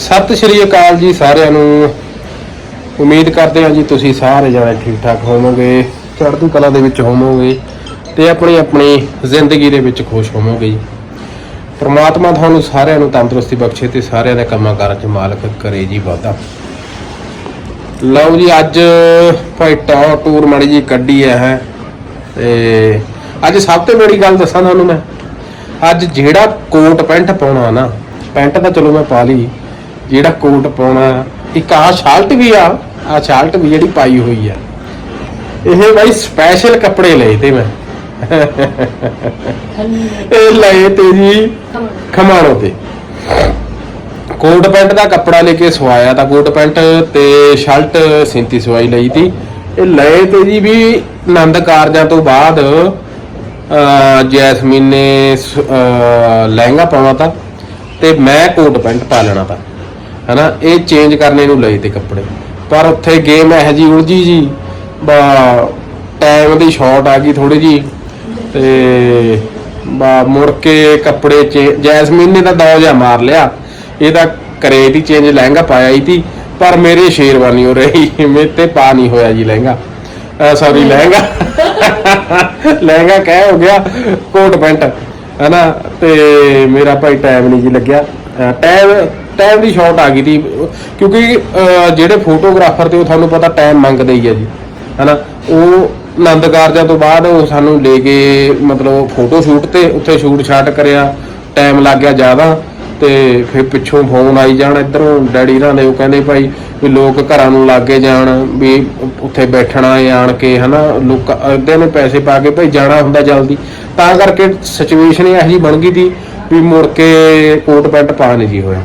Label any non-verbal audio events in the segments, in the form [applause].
ਸਤਿ ਸ਼੍ਰੀ ਅਕਾਲ ਜੀ ਸਾਰਿਆਂ ਨੂੰ। ਉਮੀਦ ਕਰਦੇ ਹਾਂ ਜੀ ਤੁਸੀਂ ਸਾਰੇ ਜਣੇ ਠੀਕ ਠਾਕ ਹੋਵੋਗੇ, ਚੜ੍ਹਦੀ ਕਲਾ ਦੇ ਵਿੱਚ ਹੋਵੋਗੇ ਤੇ ਆਪਣੀ ਆਪਣੀ ਜ਼ਿੰਦਗੀ ਦੇ ਵਿੱਚ ਖੁਸ਼ ਹੋਵੋਗੇ ਜੀ। ਪ੍ਰਮਾਤਮਾ ਤੁਹਾਨੂੰ ਸਾਰਿਆਂ ਨੂੰ ਤੰਦਰੁਸਤੀ ਬਖਸ਼ੇ ਤੇ ਸਾਰਿਆਂ ਦੇ ਕੰਮਾਂ ਕਾਰਾਂ 'ਚ ਮਾਲਕ ਕਰੇ ਜੀ ਵਾਧਾ। ਲਓ ਜੀ, ਅੱਜ ਭਾਈ ਟੌ ਟੂਰ ਮਾੜੀ ਜੀ ਕੱਢੀ ਹੈ ਤੇ ਅੱਜ ਸਭ ਤੋਂ ਬੜੀ ਗੱਲ ਦੱਸਾਂ ਤੁਹਾਨੂੰ ਮੈਂ। ਅੱਜ ਜਿਹੜਾ ਕੋਟ ਪੈਂਟ ਪਾਉਣਾ ਨਾ, ਪੈਂਟ ਤਾਂ ਚਲੋ ਮੈਂ ਪਾ ਲਈ। ਜਿਹੜਾ ਕੋਟ ਪਾਉਣਾ ਇੱਕ ਆਹ ਸ਼ਰਟ ਵੀ ਆ ਆਹ ਸ਼ਰਟ ਵੀ ਜਿਹੜੀ ਪਾਈ ਹੋਈ ਆ। ਇਹ ਬਾਈ ਸਪੈਸ਼ਲ ਕੱਪੜੇ ਲਏ ਤੇ ਮੈਂ। ਇਹ ਲਏ ਤੇ ਜੀ ਖਮਾਣੋ। ਤੇ। ਕੋਟ ਪੈਂਟ ਦਾ ਕੱਪੜਾ ਲੈ ਕੇ ਸਵਾਇਆ ਤਾਂ ਕੋਟ ਪੈਂਟ ਤੇ ਸ਼ਰਟ ਸਿੰਤੀ ਸਵਾਈ ਲਈ ਤੀ। ਇਹ ਲਏ ਤੇ ਜੀ ਵੀ ਆਨੰਦ ਕਾਰਜਾਂ ਤੋਂ ਬਾਅਦ ਜੈਸਮੀਨ ਨੇ ਲਹਿੰਗਾ ਪਾਉਣਾ ਤਾਂ ਤੇ ਮੈਂ ਕੋਟ ਪੈਂਟ ਪਾ ਲੈਣਾ ਤਾਂ। ਹਨਾ, ਇਹ ਚੇਂਜ ਕਰਨੇ ਨੂੰ ਲਏ ਤੇ ਕੱਪੜੇ। ਪਰ ਉੱਥੇ ਗੇਮ ਇਹ ਜੀ ਉਲਝੀ ਜੀ, ਬਾ ਟਾਈਮ ਦੀ ਸ਼ਾਰਟ ਆ ਗਈ ਥੋੜੀ ਜੀ ਤੇ ਬਾ ਮੁੜ ਕੇ ਕੱਪੜੇ ਚੇ, ਜੈਸਮੀਨ ਨੇ ਤਾਂ ਦੋ ਜਾਂ ਮਾਰ ਲਿਆ। ਇਹ ਤਾਂ ਕਰੇ ਦੀ ਚੇਂਜ ਲਹਿੰਗਾ ਪਾਇਆ ਹੀ ਤੀ ਪਰ ਮੇਰੇ ਸ਼ੇਰਵਾਨੀ ਹੋ ਰਹੀ ਮੇਰੇ ਤੇ ਪਾ ਨਹੀਂ ਹੋਇਆ ਜੀ ਲਹਿੰਗਾ। ਸੌਰੀ ਲਹਿੰਗਾ। [laughs] ਲਹਿੰਗਾ ਕਹਿ ਹੋ ਗਿਆ, ਕੋਟ ਪੈਂਟ। ਹਨਾ, ਤੇ ਮੇਰਾ ਭਾਈ ਟਾਈਮ ਨਹੀਂ ਜੀ ਲੱਗਿਆ। ਟਾਈਮ ਟਾਈਮ ਦੀ ਸ਼ਾਰਟ ਆ ਗਈ ਤੀ ਕਿਉਂਕਿ ਅਹ, ਜਿਹੜੇ ਫੋਟੋਗ੍ਰਾਫਰ ਤੇ ਉਹ ਤੁਹਾਨੂੰ ਪਤਾ ਟਾਈਮ ਮੰਗਦੇ ਹੀ ਆ ਜੀ ਹਨਾ? ਉਹ ਆਨੰਦ ਕਾਰਜਾਂ ਤੋਂ ਬਾਅਦ ਉਹ ਸਾਨੂੰ ਲੈ ਕੇ ਮਤਲਬ ਫੋਟੋ ਸ਼ੂਟ ਤੇ ਉੱਥੇ ਸ਼ੂਟ ਸ਼ਾਟ ਕਰਿਆ ਟਾਈਮ ਲੱਗ ਗਿਆ ਜ਼ਿਆਦਾ ਤੇ ਫਿਰ ਪਿੱਛੋਂ ਫੋਨ ਆਈ ਜਾਣ ਇੱਧਰੋਂ ਡੈਡੀ ਨਾਲ ਦੇ ਉਹ ਕਹਿੰਦੇ ਭਾਈ ਵੀ ਲੋਕ ਘਰਾਂ ਨੂੰ ਲਾਗੇ ਜਾਣ ਵੀ ਉੱਥੇ ਬੈਠਣਾ ਹੈ ਆਣ ਕੇ ਹਨਾ? ਲੋਕ ਅੱਧੇ ਨੇ ਪੈਸੇ ਪਾ ਕੇ ਭਾਈ ਜਾਣਾ ਹੁੰਦਾ ਜਲਦੀ। ਤਾਂ ਕਰਕੇ ਸਿਚੁਏਸ਼ਨ ਇਹੋ ਜਿਹੀ ਬਣ ਗਈ ਸੀ ਵੀ ਮੁੜ ਕੇ ਕੋਟ ਪੈਂਟ ਪਾ ਨਹੀਂ ਜੀ ਹੋਇਆ।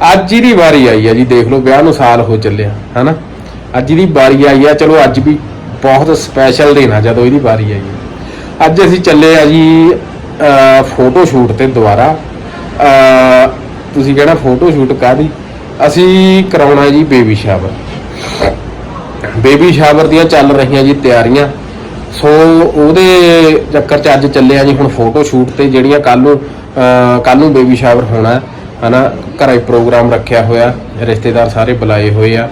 ਅੱਜ ਹੀ ਦੀ ਵਾਰੀ ਆਈ ਆ ਜੀ ਦੇਖ ਲਓ ਵਿਆਹ ਨੂੰ ਸਾਲ ਹੋ ਚੱਲਿਆ ਹਨਾ? ਅੱਜ ਦੀ ਵਾਰੀ ਆਈ ਆ ਚਲੋ ਅੱਜ ਵੀ ਬਹੁਤ ਸਪੈਸ਼ਲ ਦਿਨ ਆ ਜਦੋਂ ਇਹਦੀ ਵਾਰੀ ਆਈ ਆ। ਅੱਜ ਅਸੀਂ ਚੱਲੇ ਆ ਜੀ ਫੋਟੋ ਸ਼ੂਟ ਤੇ ਦੁਬਾਰਾ। ਤੁਸੀਂ ਕਹਿਣਾ ਫੋਟੋ ਸ਼ੂਟ ਕਾਦੀ ਅਸੀਂ ਕਰਾਉਣਾ ਜੀ ਬੇਬੀ ਸ਼ਾਵਰ ਬੇਬੀ ਸ਼ਾਵਰ ਦੀਆਂ ਚੱਲ ਰਹੀਆਂ ਜੀ ਤਿਆਰੀਆਂ। ਸੋ ਉਹਦੇ ਚੱਕਰ 'ਚ ਅੱਜ ਚੱਲੇ ਆ ਜੀ ਹੁਣ ਫੋਟੋ ਸ਼ੂਟ ਤੇ ਜਿਹੜੀਆਂ ਕੱਲ ਨੂੰ ਕੱਲ ਨੂੰ ਬੇਬੀ ਸ਼ਾਵਰ ਹੋਣਾ ਹੈ, ਹਨਾ? ਘਰੇ ਪ੍ਰੋਗਰਾਮ ਰੱਖਿਆ ਹੋਇਆ, ਰਿਸ਼ਤੇਦਾਰ ਸਾਰੇ ਬੁਲਾਏ ਹੋਏ ਆ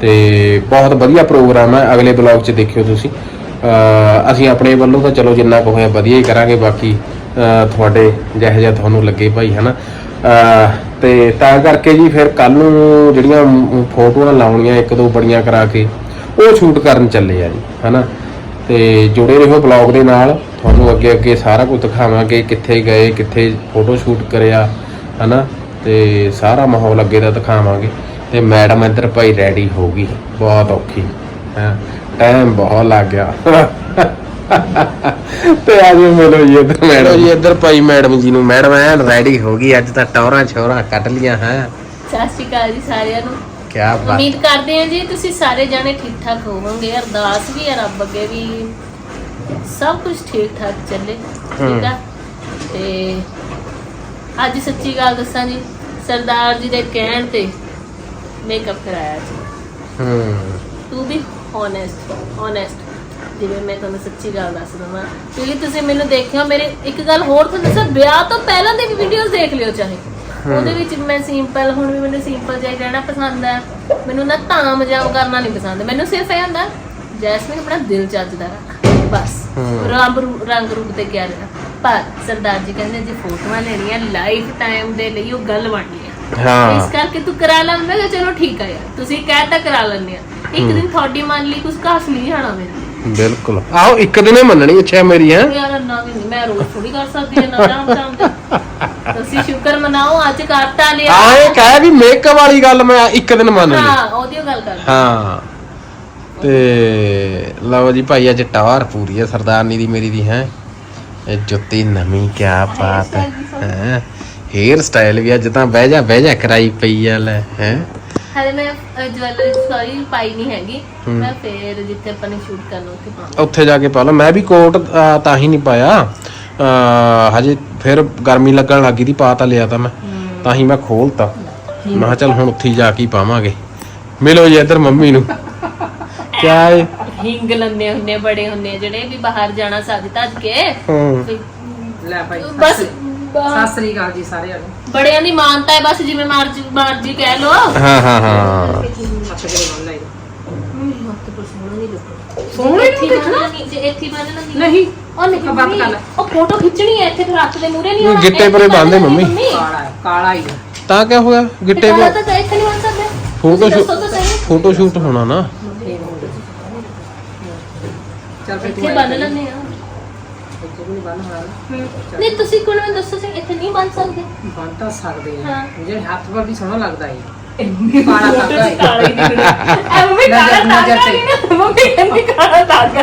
ਤੇ ਬਹੁਤ ਵਧੀਆ ਪ੍ਰੋਗਰਾਮ ਹੈ ਅਗਲੇ ਬਲੌਗ 'ਚ ਦੇਖਿਓ ਤੁਸੀਂ। ਅਸੀਂ ਆਪਣੇ ਵੱਲੋਂ ਤਾਂ ਚਲੋ ਜਿੰਨਾ ਕੁ ਹੋਇਆ ਵਧੀਆ ਹੀ ਕਰਾਂਗੇ, ਬਾਕੀ ਤੁਹਾਡੇ ਜਿਹੋ ਜਿਹਾ ਤੁਹਾਨੂੰ ਲੱਗੇ ਭਾਈ, ਹਨਾ? ਅਹ ਤੇ ਤਾਂ ਕਰਕੇ ਜੀ ਫਿਰ ਕੱਲ ਨੂੰ ਜਿਹੜੀਆਂ ਫੋਟੋਆਂ ਲਾਉਣੀਆਂ ਇੱਕ ਦੋ ਬੜੀਆਂ ਕਰਾ ਕੇ, ਉਹ ਸ਼ੂਟ ਕਰਨ ਚੱਲੇ ਆ ਜੀ, ਹਨਾ? ਤੇ ਜੁੜੇ ਰਹੋ ਬਲੌਗ ਦੇ ਨਾਲ, ਤੁਹਾਨੂੰ ਅੱਗੇ ਅੱਗੇ ਸਾਰਾ ਕੁਝ ਦਿਖਾਵਾਂਗੇ, ਕਿੱਥੇ ਗਏ, ਕਿੱਥੇ ਫੋਟੋ ਸ਼ੂਟ ਕਰਿਆ, ਹਨਾ? ਤੇ ਸਾਰਾ ਮਾਹੌਲ ਅੱਗੇ ਦਾ ਦਿਖਾਵਾਂਗੇ। ਤੇ ਮੈਡਮ ਇੱਧਰ ਭਾਈ ਰੈਡੀ ਹੋ ਗਈ। ਬਹੁਤ ਔਖੀ। ਹੈ ਟਾਈਮ ਬਹੁਤ ਲੱਗ ਗਿਆ। ਤੇ ਆ ਜੀ ਮਿਲੋ ਜੀ ਇੱਧਰ ਮੈਡਮ। ਜੀ ਇੱਧਰ ਭਾਈ ਮੈਡਮ ਜੀ ਨੂੰ। ਮੈਡਮ ਐਨ ਰੈਡੀ ਹੋ ਗਈ ਅੱਜ ਤਾਂ ਟੌਰਾਂ ਛੋਰਾ ਕੱਢ ਲੀਆਂ ਹੈ। ਸਤਿ ਸ਼੍ਰੀ ਅਕਾਲ ਜੀ ਸਾਰਿਆਂ ਨੂੰ। ਕੀ ਬਾਤ। ਉਮੀਦ ਕਰਦੇ ਹਾਂ ਜੀ ਤੁਸੀਂ ਸਾਰੇ ਜਾਣੇ ਠੀਕ ਠਾਕ ਹੋਵੋਗੇ ਅਰਦਾਸ ਵੀ ਹੈ ਰੱਬ ਅੱਗੇ ਵੀ। ਸਭ ਕੁਝ ਠੀਕ ਠਾਕ ਚੱਲੇ ਠੀਕ ਆ? ਤੇ ਅੱਜ ਸੱਚੀ ਗੱਲ ਦੱਸਾਂ ਜੀ ਸਰਦਾਰ ਜੀ ਦੇ ਕਹਿਣ ਤੇ ਮੇਕਅਪ ਕਰਾਇਆ ਜੀ। ਹੂੰ। ਟੂ ਬੀ ਹੋਨੈਸਟ ਹੋਨੈਸਟ ਜਿਵੇਂ ਮੈਂ ਤੁਹਾਨੂੰ ਸੱਚੀ ਗੱਲ ਦੱਸ ਦਵਾਂ। ਕਿਉਂਕਿ ਤੁਸੀਂ ਮੈਨੂੰ ਦੇਖਿਓ ਮੇਰੇ ਇੱਕ ਗੱਲ ਹੋਰ ਤੁਹਾਨੂੰ ਦੱਸਾਂ ਵਿਆਹ ਤੋਂ ਪਹਿਲਾਂ ਦੀ ਵੀ ਵੀਡੀਓਜ਼ ਦੇਖ ਲਿਓ ਚਾਹੇ। ਉਹਦੇ ਵਿੱਚ ਮੈਂ ਸਿੰਪਲ ਹੁਣ ਵੀ ਮੈਨੂੰ ਸਿੰਪਲ ਜਿਹਾ ਰਹਿਣਾ ਪਸੰਦ ਹੈ ਮੈਨੂੰ ਨਾ ਧਾਮ ਜਾਮ ਕਰਨਾ ਨਹੀਂ ਪਸੰਦ। ਮੈਨੂੰ ਸਿਰਫ ਇਹ ਹੁੰਦਾ ਜੈਸਮੀਨ ਆਪਣਾ ਦਿਲ ਚੱਜਦਾ ਰੱਖ। ਬਸ। ਰੰਗ ਰੂਪ ਤੇ ਕਿਆ ਰਹਿਣਾ। ਪਰ ਸਰਦਾਰ ਜੀ ਕਹਿੰਦੇ ਜੇ ਫੋਟੋਆਂ ਲੈਣੀਆਂ ਲਾਈਫ ਟਾਈਮ ਦੇ ਲਈ ਉਹ ਗੱਲ ਬਣਨੀ ਹੈ ਹਾਂ। ਇਸ ਕਰਕੇ ਤੂੰ ਕਰਾ ਲਾ ਮੈਂ ਕਿਹਾ ਚਲੋ ਠੀਕ ਆ ਯਾਰ ਤੁਸੀਂ ਕਹਿਤਾ ਕਰਾ ਲੈਂਦੇ ਆ। ਇੱਕ ਦਿਨ ਤੁਹਾਡੀ ਮੰਨ ਲਈ ਕੁਝ ਘਾਸ ਨਹੀਂ ਜਾਣਾ ਮੇਰੇ ਬਿਲਕੁਲ। ਆਹੋ ਇੱਕ ਦਿਨੇ ਮੰਨਣੀ ਅੱਛਾ ਮੇਰੀ ਹੈ ਯਾਰ ਨਾ ਵੀ ਨਹੀਂ ਮੈਂ ਰੋਜ਼ ਥੋੜੀ ਕਰ ਸਕਦੀ ਹਾਂ ਨਾ ਰਾਮ ਰਾਮ ਦੇ ਤੁਸੀਂ ਸ਼ੁਕਰ ਮਨਾਓ ਅੱਜ ਕਰਤਾ ਲਿਆ। ਆਏ ਕਹਿ ਵੀ ਮੇਕਅਪ ਵਾਲੀ ਗੱਲ ਮੈਂ ਇੱਕ ਦਿਨ ਮੰਨ ਲਈ। ਹਾਂ ਉਹਦੀ ਓ ਗੱਲ ਕਰ ਹਾਂ। ਤੇ ਲਓ ਜੀ ਭਾਈ ਅੱਜ ਟਾਵਰ ਪੂਰੀ ਹੈ ਸਰਦਾਰਨੀ ਦੀ ਮੇਰੀ ਦੀ ਹੈ। ਇਹ ਜੁੱਤੀ ਨਵੀਂ ਕੀ ਬਾਤ ਹੈ ਹੈਂ? ਹੇਅਰ ਸਟਾਈਲ ਵੀ ਅੱਜ ਤਾਂ ਬਹਿ ਜਾ ਬਹਿ ਜਾ ਕਰਾਈ ਪਈ ਆ ਲੈ ਹੈ? ਹਲੇ ਮੈਂ ਜਵੈਲਰੀ ਸੌਰੀ ਪਾਈ ਨਹੀਂ ਹੈਗੀ। ਮੈਂ ਫੇਰ ਜਿੱਥੇ ਆਪਾਂ ਨੇ ਸ਼ੂਟ ਕਰਨਾ ਉੱਥੇ ਪਾਵਾਂ ਉੱਥੇ ਜਾ ਕੇ ਪਾ ਲਓ ਮੈਂ ਵੀ ਕੋਟ ਤਾਂ ਹੀ ਨਹੀਂ ਪਾਇਆ। ਹਜੇ ਫਿਰ ਗਰਮੀ ਲੱਗਣ ਲੱਗੀ ਦੀ ਪਾ ਤਾਂ ਲਿਆ ਤਾਂ ਮੈਂ। ਤਾਂ ਹੀ ਮੈਂ ਖੋਲਤਾ। ਮੈਂ ਚੱਲ ਹੁਣ ਉੱਥੇ ਜਾ ਕੇ ਪਾਵਾਂਗੇ। ਮਿਲੋ ਜੀ ਇੱਧਰ ਮੰਮੀ ਨੂੰ। [laughs] ਕਿਆ ਹੈ ਹਿੰਗ ਲੰਨੇ ਹੁੰਨੇ ਬੜੇ ਹੁੰਨੇ ਜਿਹੜੇ ਵੀ ਬਾਹਰ ਜਾਣਾ ਸੱਜ ਧੱਜ ਕੇ। ਹੂੰ। ਵੀ ਲੈ ਭਾਈ ਬਸ ਸਤਿ ਸ੍ਰੀ ਅਕਾਲ ਜੀ ਸਾਰਿਆਂ ਨੂੰ। ਬੜਿਆਂ ਦੀ ਮਾਨਤਾ ਹੈ ਬਸ ਜਿਵੇਂ ਮਰਜ਼ੀ ਮਰਜ਼ੀ ਕਹਿ ਲੋ ਹਾਂ ਹਾਂ ਹਾਂ। ਬੰਨ ਸੋਹਣਾ ਨੂੰ ਇੱਥੇ ਬੰਨਣਾ ਨਹੀਂ ਨਹੀਂ। ਉਹ ਨਹੀਂ ਆਪਾਂ ਬੰਦ ਕਰ ਲੈ। ਉਹ ਫੋਟੋ ਖਿੱਚਣੀ ਹੈ ਇੱਥੇ ਫਿਰ ਹੱਥ ਦੇ ਮੂਰੇ ਨਹੀਂ ਹੋਣਾ, ਗਿੱਟੇ ਪਰੇ ਬੰਨ੍ਹਣੀ ਮੰਮੀ। ਕਾਲਾ ਹੈ ਕਾਲਾ ਹੀ ਹੈ। ਤਾਂ ਕਿਆ ਹੋਇਆ? ਗਿੱਟੇ ਕਾਲਾ ਕੋ ਤਾਂ ਇੱਥੇ ਨਹੀਂ ਬਣ ਸਕਦਾ। ਫੋਟੋ ਤੁਸੀਂ ਦੱਸੋ ਤਾਂ ਸਹੀ। ਫੋਟੋ ਸ਼ੂਟ ਹੋਣਾ ਨਾ। ਚੱਲ ਫਿਰ ਇੱਥੇ ਤੂੰ ਬੰਨ ਲੈਂਦੇ ਆ। ਇੱਥੇ ਵੀ ਬੰਨ ਹੋਣਾ ਨਹੀਂ ਤੁਸੀਂ ਕੋਲ ਮੈਨੂੰ ਦੱਸੋ ਸਹੀ ਇੱਥੇ ਨਹੀਂ ਬਣ ਸਕਦੇ। ਬੰਨ ਤਾਂ ਸਕਦੇ ਹਾਂ। ਆ ਜਿਹੜੇ ਹੱਥ ਪਰ ਵੀ ਸੋਹਣਾ ਲੱਗਦਾ ਹੈ ਕਾਲਾ ਧਾਗਾ ਹੈ। ਕਾਲਾ ਹੀ ਦਿਖਣਾ। ਐ ਮੰਮੀ ਕਾਲਾ ਨਜ਼ਰ- ਨਜ਼ਰ ਧਾਗਾ ਤੇ। ਨਹੀਂ ਨਾ ਮੰਮੀ ਕਹਿੰਦੀ ਕਾਲਾ ਧਾਗਾ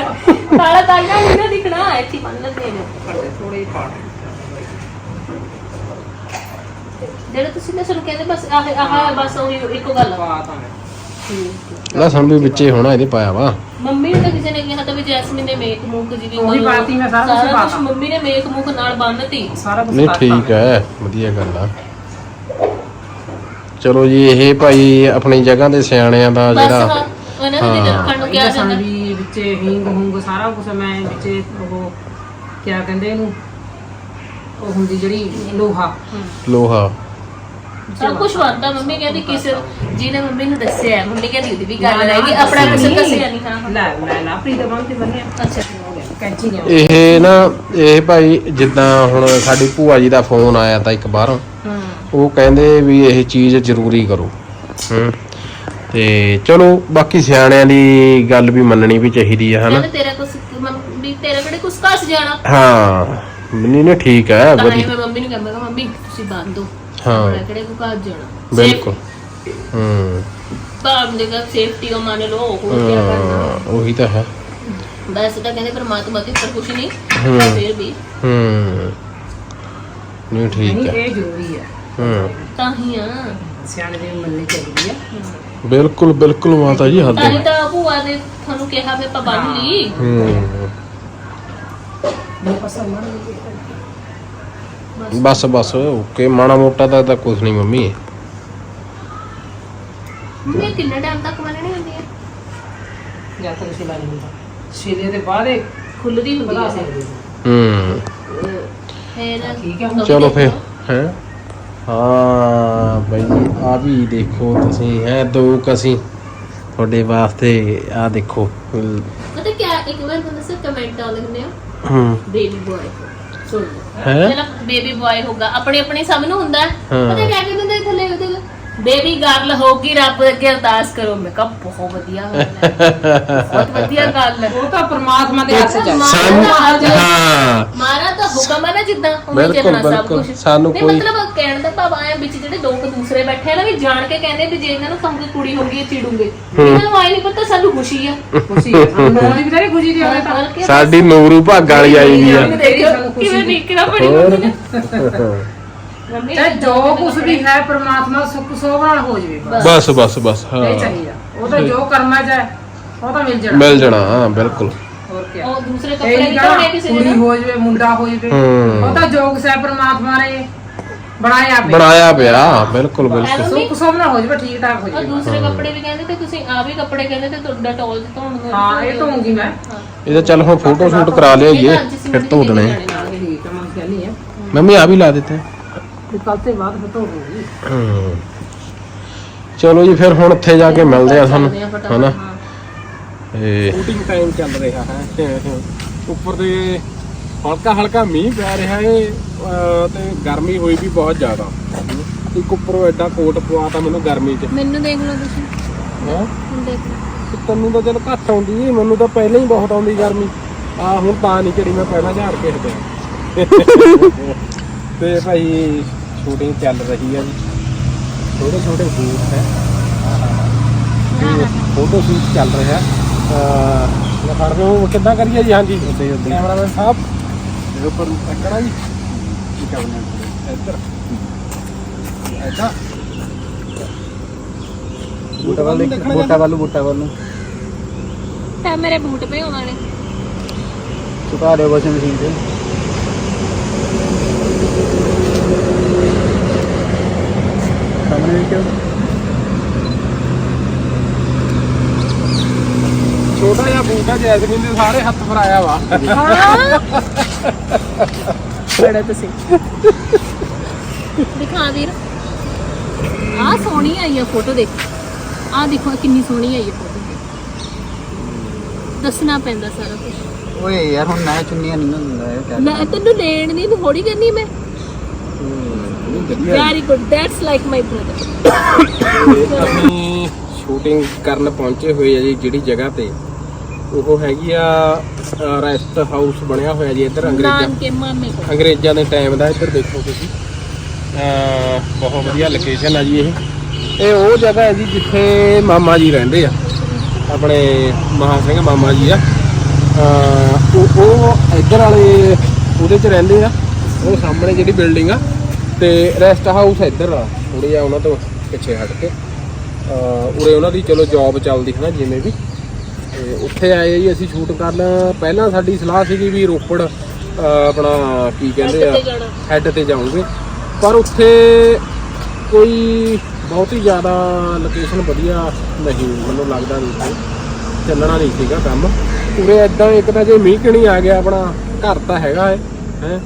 ਕਾਲਾ। ਧਾਗਾ ਨਹੀਂ ਨਾ ਦਿਖਣਾ। ਇੱਥੇ ਬੰਨ ਲੈਂਦੇ ਨੇ ਥੋੜੇ ਹੀ ਪਾੜ ਜਿਹੜਾ ਤੁਸੀਂ ਨੇ ਕਹਿੰਦੇ ਬਸ ਆਹ ਆਹ ਬਸ ਉਹੀ ਇੱਕੋ ਗੱਲ ਆ। ਪਾ ਤਾਂ ਲਸਣ ਵੀ ਵਿੱਚੇ ਹੋਣਾ ਇਹਦੇ ਪਾਇਆ ਵਾ। ਮੰਮੀ ਨੂੰ ਤਾਂ ਕਿਸੇ ਨੇ ਕਿਹਾ ਤਾਂ ਵੀ ਜੈਸਮੀਨ ਨੇ ਮੇਕ ਮੂਕ ਜਿਵੇਂ ਉਹੀ। ਪਾਤੀ ਮੈਂ, ਸਾਰਾ ਕੁਛ ਸਾਰਾ ਪਾਤਾ। ਮੰਮੀ ਨੇ ਮੇਕ ਮੂਕ ਨਾਲ ਬੰਨਤੀ। ਸਾਰਾ ਕੁਝ ਨਹੀਂ ਠੀਕ ਹੈ ਵਧੀਆ ਗੱਲ ਆ। ਚਲੋ ਜੀ ਇਹ ਭਾਈ ਆਪਣੀ ਜਗ੍ਹਾ ਦੇ ਸਿਆਣਿਆਂ ਦਾ ਬਸ ਜਿਹੜਾ ਹਾਂ ਉਹਨਾਂ ਦੇ ਹਾਂ। ਰੱਖਣ ਨੂੰ ਕਿਹਾ ਲਸਣ ਜਾਂਦਾ। ਵੀ ਵਿੱਚ ਹਿੰਗ ਹੁੰਗ ਸਾਰਾ ਕੁਝ ਮੈਂ ਵਿੱਚ ਉਹ ਕਿਆ ਕਹਿੰਦੇ ਇਹਨੂੰ? ਉਹ ਹੁੰਦੀ ਜਿਹੜੀ ਲੋਹਾ। ਲੋਹਾ। ਸਭ ਕੁਝ ਵਰਤਾ ਮੰਮੀ ਕਹਿੰਦੀ ਕਿਸੇ ਜਿਹਨੇ ਮੰਮੀ ਨੂੰ ਦੱਸਿਆ ਹੈ, ਮੰਮੀ ਕਹਿੰਦੀ ਉਹਦੀ ਵੀ ਗੱਲ ਨਾ, ਨਾ, ਰਹੇਗੀ ਆਪਣਾ ਦੱਸੀ ਕਿਸੇ ਨਹੀਂ। ਦੱਸਿਆ ਨਹੀਂ। ਹਾਂ ਹਾਂ। ਲੈ ਲੈ ਲਾ ਪ੍ਰੀਤ ਬੰਨ ਤੇ ਬੰਨਿਆ ਅੱਛਾ। ਕੈਂਚੀ ਨੇ ਇਹ ਨਾ ਇਹ ਭਾਈ ਜਿੱਦਾਂ ਹੁਣ ਸਾਡੀ ਭੂਆ ਜੀ ਦਾ ਫੋਨ ਆਇਆ ਤਾਂ ਇੱਕ ਬਾਹਰੋਂ ਹਾਂ। ਉਹ ਕਹਿੰਦੇ ਵੀ ਇਹ ਚੀਜ਼ ਜ਼ਰੂਰੀ ਕਰੋ। ਹੂੰ। ਤੇ ਚਲੋ ਬਾਕੀ ਸਿਆਣਿਆਂ ਦੀ ਗੱਲ ਵੀ ਮੰਨਣੀ ਵੀ ਚਾਹੀਦੀ ਹੈ ਹਨਾ? ਕਹਿੰਦੇ ਤੇਰਾ ਕੁਛ ਵੀ ਤੇਰਾ ਕਿਹੜੇ ਕੁਛ ਘਸ ਜਾਣਾ? ਹਾਂ। ਨਹੀਂ ਨਹੀਂ ਠੀਕ ਹੈ ਤਾਂ ਹੀ ਵਧੀਆ। ਮੈਂ ਮੰਮੀ ਨੂੰ ਕਹਿੰਦਾ ਮੰਮੀ ਤੁਸੀਂ ਬੰਦ ਦੋ ਹਾਂ। ਆਪਣਾ ਕਿਹੜੇ ਕੋ ਘਸ ਜਾਣਾ। ਬਿਲਕੁਲ। ਹੂੰ। ਬਾਪ ਦੇ ਦਾ ਸੇਫਟੀ ਉਹ ਮੰਨ ਲਓ ਹੋਰ ਕੀ ਕਰਨਾ। ਉਹੀ ਤਾਂ ਹੈ। ਵੈਸੇ ਤਾਂ ਕਹਿੰਦੇ ਪਰਮਾਤਮਾ ਦੇ ਉੱਪਰ ਕੁਝ ਨਹੀਂ ਹੂੰ। ਪਰ ਫਿਰ ਵੀ। ਹੂੰ। ਨਹੀਂ ਠੀਕ ਨਹੀਂ ਹੈ। ਇਹ ਜ਼ਰੂਰੀ ਹੈ। ਹੂੰ। ਤਾਂ ਹੀ ਆ। ਸਿਆਣੇ ਦੀ ਮੰਨਣੀ ਚਾਹੀਦੀ ਹੈ। ਬਿਲਕੁਲ ਬਿਲਕੁਲ ਮਾਤਾ ਜੀ ਹੱਦ ਤਾਂ ਹੀ ਹੈ। ਤਾਂ ਭੂਆ ਨੇ ਤੁਹਾਨੂੰ ਕਿਹਾ ਵੀ ਆਪਾਂ ਬੰਨ ਲਈ। ਹੂੰ। ਮੈਨੂੰ ਪਸੰਦ ਨਹੀਂ ਬਸ ਬਸ ਓਕੇ ਮਾੜਾ ਮੋਟਾ ਤਾਂ ਤਾਂ ਕੁਝ ਨਹੀਂ ਮੰਮੀ। ਮੰਮੀ ਇਹ ਕਿੰਨੇ ਟਾਈਮ ਤੱਕ ਬੰਨਣੀ ਹੁੰਦੀ ਹੈ ਜਦ ਤੱਕ ਸਿਲਾ ਨਹੀਂ ਹੁੰਦਾ ਸਿਲੇ ਦੇ ਬਾਅਦ ਇਹ ਖੁੱਲਦੀ ਹੁੰਦੀ ਬਣਾ ਹੈ ਸਕਦੇ ਹੂੰ। ਫਿਰ ਠੀਕ ਹੈ। ਕਦੋਂ ਚਲੋ ਫਿਰ। ਹੈ? ਹਾਂ ਬਈ ਆ ਵੀ ਦੇਖੋ ਤੁਸੀਂ ਹੈ ਦੋ ਕਸੀਂ ਤੁਹਾਡੇ ਵਾਸਤੇ ਆ ਦੇਖੋ। ਪਤਾ ਕੀ ਇੱਕ ਵਾਰ ਤੁਹਾਨੂੰ ਸਰ ਕਮੈਂਟ ਆ ਲਿਖਦੇ ਹੋ? ਹੂੰ। ਬੇਬੀ ਬॉय ਹੈਂ? ਚਲੋ ਬੇਬੀ ਬॉय ਹੋਗਾ ਆਪਣੇ ਆਪਣੇ ਸਭ ਨੂੰ ਹੁੰਦਾ ਹੈ ਹਾਂ। ਪਤਾ ਕਿਆ ਕਹਿੰਦੇ ਹੁੰਦੇ ਥੱਲੇ ਉਹਦੇ ਬੇਬੀ ਗਰਲ ਹੋਗੀ ਰੱਬ ਅੱਗੇ ਅਰਦਾਸ ਕਰੋ। ਮੈਂ ਕਿਹਾ ਬਹੁਤ ਵਧੀਆ ਗੱਲ ਹੈ। ਬਹੁਤ ਵਧੀਆ ਗੱਲ ਹੈ। ਉਹ ਤਾਂ ਪ੍ਰਮਾਤਮਾ ਦੇ ਹੱਥ 'ਚ ਹੈ। ਸਾਨੂੰ ਮਾਰਾ ਹਾਂ। ਮਾਰਾ ਤਾਂ ਹੁਕਮ ਹੈ ਨਾ ਜਿੱਦਾਂ ਬਿਲਕੁਲ, ਚੱਲਣਾ ਸਭ ਬਿਲਕੁਲ। ਕੁਝ ਸਾਨੂੰ ਕੋਈ- ਮਤਲਬ ਕਹਿਣ ਦਾ ਭਾਵ ਆਇਆ ਵਿੱਚ ਜਿਹੜੇ ਲੋਕ ਦੂਸਰੇ ਬੈਠੇ ਆ ਨਾ ਵੀ ਜਾਣ ਕੇ ਕਹਿੰਦੇ ਵੀ ਜੇ ਇਹਨਾਂ ਨੂੰ ਕਹੂੰਗੇ ਕੁੜੀ ਹੋਗੀ ਇਹ ਚਿੜੂਗੇ। ਇਹਨਾਂ ਨੂੰ ਆਈ ਨਹੀਂ ਪਤਾ ਸਾਨੂੰ ਖੁਸ਼ੀ ਆ। ਖੁਸ਼ੀ ਹੈ ਸਾਨੂੰ ਦੀ ਵੀ ਤਾਂ ਖੁਸ਼ੀ ਦੀ ਹੋਵੇ ਤਾਂ? ਸਾਡੀ ਨੂਰੂ ਭਾਗ ਵਾਲੀ ਆਈ ਵੀ ਆ। ਕਿਵੇਂ। ਨਿਕਲਾ ਬੜੀ ਹੋਰ। [laughs] ਮੰਮੀ ਚਾਹੇ ਜੋ ਕੁਝ ਵੀ ਹੈ ਪ੍ਰਮਾਤਮਾ ਸੁੱਖ ਸੋਭ ਨਾਲ ਹੋ ਜਵੇ ਬਸ। ਬਸ ਬਸ ਬਸ ਇਹ ਹਾਂ ਚਾਹੀਦਾ। ਉਹ ਤਾਂ ਜੋ ਕਰਮਾ ਚ ਹੈ ਉਹ ਤਾਂ ਮਿਲ ਜਾਣਾ। ਮਿਲ ਜਾਣਾ ਹਾਂ ਬਿਲਕੁਲ। ਹੋਰ ਕੀ ਉਹ ਦੂਸਰੇ ਇਹ ਕੱਪੜੇ ਨਹੀਂ ਵੀ ਧੋਣੇ ਕਹਣਾ ਕਿਸੇ ਨੇ ਕੁੜੀ ਨਾ। ਹੋ ਜਵੇ ਮੁੰਡਾ ਹੋ ਜਵੇ। ਹੂੰ। ਉਹ ਤਾਂ ਜੋਗ ਸਹਿ ਪ੍ਰਮਾਤਮਾ ਨੇ ਬਣਾਇਆ ਪਿਆ। ਬਣਾਇਆ ਪਿਆ ਬਿਲਕੁਲ ਬਿਲਕੁਲ। ਮੰਮੀ। ਸੁੱਖ ਸੋਭ ਨਾਲ ਹੋ ਜਵੇ ਠੀਕ ਠਾਕ ਹੋ ਉਹ ਜਵੇ ਦੂਸਰੇ ਕੱਪੜੇ ਵੀ ਕਹਿੰਦੇ ਤੇ ਤੁਸੀਂ ਆ ਵੀ ਕੱਪੜੇ ਕਹਿੰਦੇ ਤੇ ਤੁਹਾਡਾ ਟੋਲ ਧੋਣ ਨੂੰ ਹਾਂ ਇਹ ਧੋਉਂਗੀ ਮੈਂ। ਇਹ ਤਾਂ ਚੱਲ ਹੁਣ ਫੋਟੋ ਸ਼ੂਟ ਕਰਾ ਲਿਆਈਏ ਫਿਰ ਧੋ ਦੇਣੇ। ਠੀਕ ਹੈ ਮੈਂ ਕਹਿੰਦੀ ਆ ਮੰਮੀ ਆ ਵੀ ਲਾ ਦਿੱਤੇ। ਕੱਲ ਤੇ ਬਾਅਦ ਚਲੋ ਜੀ ਫਿਰ ਹੁਣ ਉੱਥੇ ਜਾ ਕੇ ਮਿਲਦੇ ਆ ਤੁਹਾਨੂੰ ਹਨਾ? ਇਹ ਸ਼ੂਟਿੰਗ ਟਾਈਮ ਚੱਲ ਰਿਹਾ ਹੈ। ਉੱਪਰ ਤੇ ਹਲਕਾ ਹਲਕਾ ਮੀਂਹ ਪੈ ਰਿਹਾ ਹੈ ਅਹ ਤੇ ਗਰਮੀ ਹੋਈ ਵੀ ਬਹੁਤ ਜ਼ਿਆਦਾ। ਇੱਕ ਉੱਪਰੋਂ ਐਡਾ ਕੋਟ ਪਵਾਤਾ ਮੈਨੂੰ ਗਰਮੀ 'ਚ। ਮੈਨੂੰ ਦੇਖ ਲਓ ਤੁਸੀਂ। ਹੈ? ਹੁਣ ਦੇਖ ਲਓ। ਤੈਨੂੰ ਤਾਂ ਚਲ ਘੱਟ ਆਉਂਦੀ ਸੀ ਮੈਨੂੰ ਤਾਂ ਪਹਿਲਾਂ ਹੀ ਬਹੁਤ ਆਉਂਦੀ ਗਰਮੀ। ਆ ਹੁਣ ਤਾਂ ਨਹੀਂ ਚੜੀ ਮੈਂ ਪਹਿਲਾਂ ਝਾੜ ਕੇ ਹਟਿਆ। ਤੇ ਭਾਈ ਸ਼ੂਟਿੰਗ ਚੱਲ ਰਹੀ ਹੈ ਜੀ। ਛੋਟੇ ਛੋਟੇ ਬੂਟ ਹੈ। ਫੋਟੋ ਸ਼ੂਟ ਚੱਲ ਰਿਹਾ। ਮੈਂ ਫੜ ਰਹੇ ਹੋ ਕਿੱਦਾਂ ਕਰੀਏ ਜੀ? ਹਾਂਜੀ। ਕੈਮਰਾਮੈਨ ਸਾਹਿਬ। ਇਹਦੇ ਉੱਪਰ ਟੱਕਣਾ ਜੀ। ਕੀ ਕਰਨਾ ਇੱਧਰ। ਐਦਾਂ ਬੂਟਾ ਵੱਲ ਬੂਟਾ ਵੱਲ ਬੂਟਾ ਵੱਲ ਤਾਂ ਮੇਰੇ ਬੂਟ ਪਏ ਉਹਨਾਂ ਨੇ ਸੁਕਾ ਦਿਓ ਵਾਸ਼ਿੰਗ ਮਸ਼ੀਨ ਤੇ। ਦੇਖਿਓ ਛੋਟਾ ਜਿਹਾ ਬੂਟਾ ਜੈਸਮੀਨ ਦੇ ਸਾਰੇ ਹੱਥ ਫਰਾਇਆ ਵਾ। ਬੜਾ ਤੁਸੀਂ। ਦਿਖਾ ਵੀਰ। ਆ ਸੋਹਣੀ ਆਈ ਆ ਫੋਟੋ ਦੇਖ। ਆ ਦੇਖੋ ਆਹ ਕਿੰਨੀ ਸੋਹਣੀ ਆਈ ਆ ਫੋਟੋ ਦੱਸਣਾ ਪੈਂਦਾ ਸਾਰਾ ਕੁਝ ਓਏ ਯਾਰ ਹੁਣ ਮੈਂ ਚੁੰਨੀਆਂ ਨਹੀਂ ਹੁੰਦਾ ਇਹ ਕਿਆ ਮੈਂ ਤੈਨੂੰ ਲੈਣ ਨਹੀਂ ਤੂੰ ਥੋੜੀ ਕਰਨੀ ਮੈਂ। Very good that's like my brother ਤੇ ਅਸੀਂ ਸ਼ੂਟਿੰਗ ਕਰਨ ਪਹੁੰਚੇ ਹੋਏ ਆ ਜੀ ਜਿਹੜੀ ਜਗ੍ਹਾ ਤੇ। ਉਹ ਹੈਗੀ ਆ ਰੈਸਟ ਹਾਊਸ ਬਣਿਆ ਹੋਇਆ ਜੀ ਇੱਧਰ ਅੰਗਰੇਜ਼ਾਂ ਅੰਗਰੇਜ਼ਾਂ ਦੇ ਟਾਈਮ ਦਾ ਇੱਧਰ ਦੇਖੋ ਤੁਸੀਂ। ਬਹੁਤ ਵਧੀਆ ਲੋਕੇਸ਼ਨ ਆ ਜੀ ਇਹ। ਇਹ ਉਹ ਜਗ੍ਹਾ ਹੈ ਜੀ ਜਿੱਥੇ ਮਾਮਾ ਜੀ ਰਹਿੰਦੇ ਆ। ਆਪਣੇ ਮਹਾ ਸਿੰਘ ਮਾਮਾ ਜੀ ਆ। ਉਹ ਇੱਧਰ ਵਾਲੇ ਉਹਦੇ 'ਚ ਰਹਿੰਦੇ ਆ। ਉਹ ਸਾਹਮਣੇ ਜਿਹੜੀ ਬਿਲਡਿੰਗ ਆ। ਤੇ ਰੈਸਟ ਹਾਊਸ ਇੱਧਰ ਆ ਥੋੜੀ ਜਿਹਾ ਉਹਨਾਂ ਤੋਂ ਪਿੱਛੇ ਹਟ ਕੇ। ਉਰੇ ਉਹਨਾਂ ਦੀ ਚਲੋ ਜੌਬ ਚੱਲਦੀ ਹੈ ਨਾ ਜਿਵੇਂ ਵੀ। ਤੇ ਉੱਥੇ ਆਏ ਜੀ ਅਸੀਂ ਸ਼ੂਟ ਕਰਨ। ਪਹਿਲਾਂ ਸਾਡੀ ਸਲਾਹ ਸੀਗੀ ਵੀ ਰੋਪੜ ਆਪਣਾ ਕੀ ਕਹਿੰਦੇ ਆ। ਹੈੱਡ ਤੇ ਜਾਉਂਗੇ ਪਰ ਉੱਥੇ ਕੋਈ ਬਹੁਤ ਹੀ ਜ਼ਿਆਦਾ ਲੋਕੇਸ਼ਨ ਵਧੀਆ ਨਹੀਂ ਮੈਨੂੰ ਲੱਗਦਾ ਨਹੀਂ ਸੀ। ਚੱਲਣਾ ਨਹੀਂ ਸੀਗਾ ਕੰਮ। ਉਰੇ ਐਦਾਂ ਇੱਕ ਤਾਂ ਜੇ ਮੀਂਹ ਕਿਣੀ ਆ ਗਿਆ ਆਪਣਾ ਘਰ ਤਾਂ ਹੈਗਾ ਹੈ ਹੈ।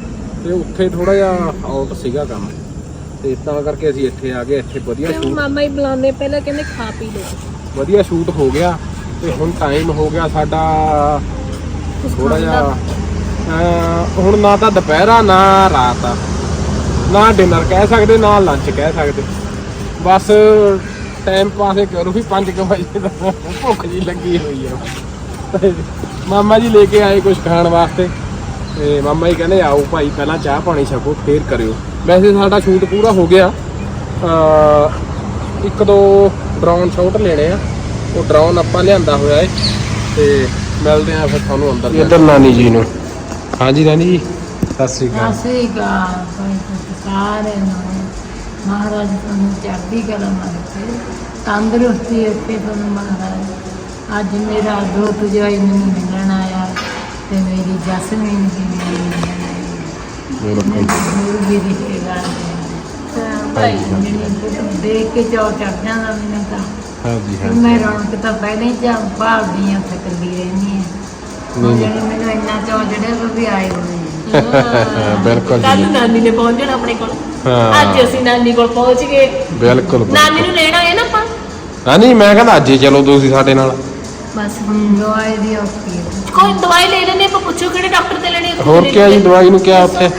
ਤੇ ਉੱਥੇ ਥੋੜਾ ਜਿਹਾ ਆਊਟ ਸੀਗਾ ਕੰਮ। ਤੇ ਤਾਂ ਕਰਕੇ ਅਸੀਂ ਇੱਥੇ ਆ ਗਏ ਇੱਥੇ ਵਧੀਆ ਤੇ ਸ਼ੂਟ ਮਾਮਾ ਹੀ ਬੁਲਾਉਂਦੇ ਪਹਿਲਾਂ ਕਹਿੰਦੇ ਖਾ ਪੀ ਲਓ। ਵਧੀਆ ਸ਼ੂਟ ਹੋ ਗਿਆ ਤੇ ਹੁਣ ਟਾਈਮ ਹੋ ਗਿਆ ਸਾਡਾ ਥੋੜਾ ਜਿਹਾ। ਅਹ ਹੁਣ ਨਾ ਤਾਂ ਦੁਪਹਿਰਾ ਨਾ ਰਾਤ ਆ। ਨਾ ਡਿਨਰ ਕਹਿ ਸਕਦੇ ਨਾ ਲੰਚ ਕਹਿ ਸਕਦੇ। ਬਸ ਟਾਈਮ ਪਾਸੇ ਕਰੋ ਵੀ 5 ਵਜੇ ਦਾ ਭੁੱਖ ਜੀ ਲੱਗੀ ਹੋਈ ਆ। ਮਾਮਾ ਜੀ ਲੈ ਕੇ ਆਏ ਕੁਝ ਖਾਣ ਵਾਸਤੇ। ਤੇ ਮਾਮਾ ਜੀ ਕਹਿੰਦੇ ਆਓ ਭਾਈ ਪਹਿਲਾਂ ਚਾਹ ਪਾਣੀ ਛਕੋ ਫੇਰ ਕਰਿਓ। ਵੈਸੇ ਸਾਡਾ ਸ਼ੂਟ ਪੂਰਾ ਹੋ ਗਿਆ। ਇੱਕ ਦੋ ਡਰੋਨ ਸ਼ਾਟ ਲੈਣੇ ਆ। ਉਹ ਡਰੋਨ ਆਪਾਂ ਲਿਆਂਦਾ ਹੋਇਆ ਏ ਤੇ ਮਿਲਦੇ ਆ ਫਿਰ ਤੁਹਾਨੂੰ ਅੰਦਰ। ਇੱਧਰ ਨਾਨੀ ਜੀ ਨੂੰ। ਹਾਂਜੀ ਨਾਨੀ ਜੀ। ਸਤਿ ਸ੍ਰੀ ਅਕਾਲ। ਸ੍ਰੀ ਅਕਾਲ। ਸਾਰੇ ਨੂੰ ਮਹਾਰਾਜ ਤੁਹਾਨੂੰ ਚੜ੍ਹਦੀ ਕਲਾ ਮਾਰੇ ਤੰਦਰੁਸਤੀ ਰੱਖੇ ਤੁਹਾਨੂੰ ਮਹਾਰਾਜ। ਅੱਜ ਮੇਰਾ ਦੋਤ ਜਵਾਈ ਮੈਨੂੰ ਮਿਲਣ ਤੇ ਮੇਰੀ ਜਸਮੀਨ ਜੀ ਮੈਨੂੰ ਮਿਲਣ ਆਈ ਮੇਰੇ ਵੀ ਰਿਸ਼ਤੇਦਾਰ ਨੇ ਤਾਂ ਭਾਈ। ਮੈਨੂੰ ਦੇਖ ਕੇ ਚੌ ਚੜ ਜਾਂਦਾ ਮੈਨੂੰ ਤਾਂ। ਹਾਂਜੀ ਮੈਂ ਰੌਣਕ ਤਾਂ ਪਹਿਲਾਂ ਹੀ ਜਾਂ ਭਾਲਦੀ ਆ ਥੱਕਦੀ ਰਹਿੰਦੀ ਆ ਨਹੀਂ। ਜਿਹੜੀ ਮੈਨੂੰ ਇੰਨਾ ਚੌ ਚੜਿਆ ਵੀ ਆਏ ਹੋਏ ਆ ਹਾਂ। ਬਿਲਕੁਲ ਕੱਲ ਨਾਨੀ ਨੇ ਪਹੁੰਚਣਾ ਆਪਣੇ ਕੋਲ। ਹਾਂ। ਅੱਜ ਅਸੀਂ ਨਾਨੀ ਕੋਲ ਪਹੁੰਚ ਗਏ। ਬਿਲਕੁਲ ਨਾਨੀ ਨੂੰ ਲੈਣ ਆਪਾਂ? ਨਾਨੀ ਮੈਂ ਕਹਿੰਦਾ ਅੱਜ ਹੀ ਚਲੋ ਤੁਸੀਂ ਸਾਡੇ ਨਾਲ। ਬਸ ਦਵਾਈ ਦੀ ਔਖੀ ਹੈ ਕੋਈ ਦਵਾਈ ਲੈ ਲੈਣੇ ਆਪਾਂ ਪੁੱਛੋ ਕਿਹੜੇ ਡਾਕਟਰ ਤੇ ਲੈਣੀ ਹੈ, ਹੋਰ ਕੀ ਜੀ। ਦਵਾਈ ਨੂੰ ਕਿਹਾ ਉੱਥੇ?